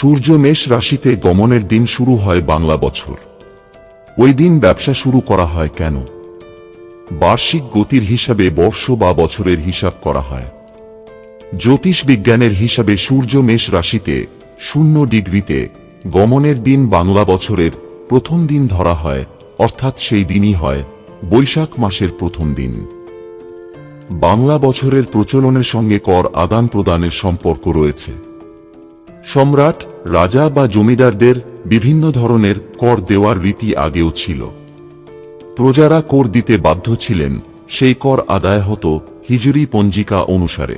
সূর্য মেষ রাশিতে গমনের দিন শুরু হয় বাংলা বছর। ওই দিন ব্যবসা শুরু করা হয় কেন? বার্ষিক গতির হিসাবে বর্ষ বা বছরের হিসাব করা হয়। জ্যোতিষ বিজ্ঞানের হিসাবে সূর্য মেষ রাশিতে শূন্য ডিগ্রিতে গমনের দিন বাংলা বছরের প্রথম দিন ধরা হয়, অর্থাৎ সেই দিনই হয় বৈশাখ মাসের প্রথম দিন। বাংলা বছরের প্রচলনের সঙ্গে কর আদান প্রদানের সম্পর্ক রয়েছে। সম্রাট, রাজা বা জমিদারদের বিভিন্ন ধরনের কর দেওয়ার রীতি আগেও ছিল। প্রজারা কর দিতে বাধ্য ছিলেন, সেই কর আদায় হতো হিজুরি পঞ্জিকা অনুসারে।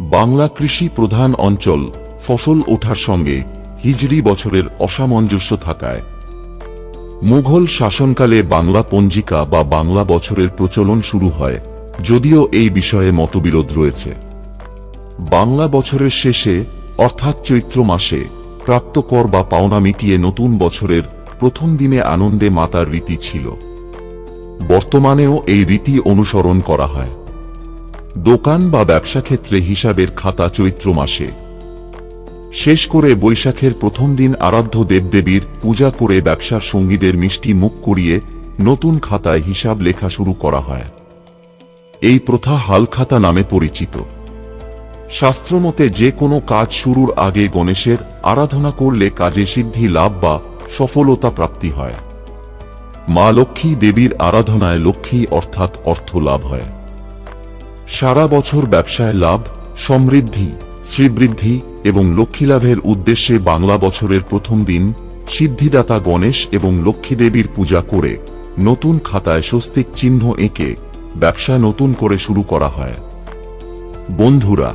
বাংলা কৃষি প্রধান অঞ্চল ফসল ওঠার সঙ্গে হিজরি বছরের অসামঞ্জস্য থাকায়। মুঘল শাসনকালে বাংলা পঞ্জিকা বা বাংলা বছরের প্রচলন শুরু হয়, যদিও এই বিষয়ে মতবিরোধ রয়েছে। বাংলা বছরের শেষে অর্থাৎ চৈত্র মাসে, প্রাপ্ত কর বা পাওনা মিটিয়ে নতুন বছরের প্রথম দিনে আনন্দে মাতার রীতি ছিল। বর্তমানেও এই রীতি অনুসরণ করা হয়। দোকান বা ব্যবসা ক্ষেত্রে হিসাবের খাতা চৈত্র মাসে। শেষ করে বৈশাখের প্রথম দিন আরাধ্য দেবদেবীর পূজা করে ব্যবসার সঙ্গীদের মিষ্টি মুখ করিয়ে নতুন খাতায় হিসাব লেখা শুরু করা হয়। এই প্রথা হালখাতা নামে পরিচিত। শাস্ত্রমতে যে কোনো কাজ শুরুর আগে গণেশের আরাধনা করলে কাজে সিদ্ধি লাভ বা সফলতা প্রাপ্তি হয়। মা লক্ষ্মী দেবীর আরাধনায় লক্ষ্মী অর্থাৎ অর্থ লাভ হয়। সারা বছর ব্যবসায় লাভ, সমৃদ্ধি, শ্রীবৃদ্ধি এবং লক্ষ্মী লাভের উদ্দেশ্যে বাংলা বছরের প্রথম দিন সিদ্ধিদাতা গণেশ এবং লক্ষ্মী দেবীর পূজা করে নতুন খাতায় স্বস্তিক চিহ্ন এঁকে ব্যবসা নতুন করে শুরু করা হয়। বন্ধুরা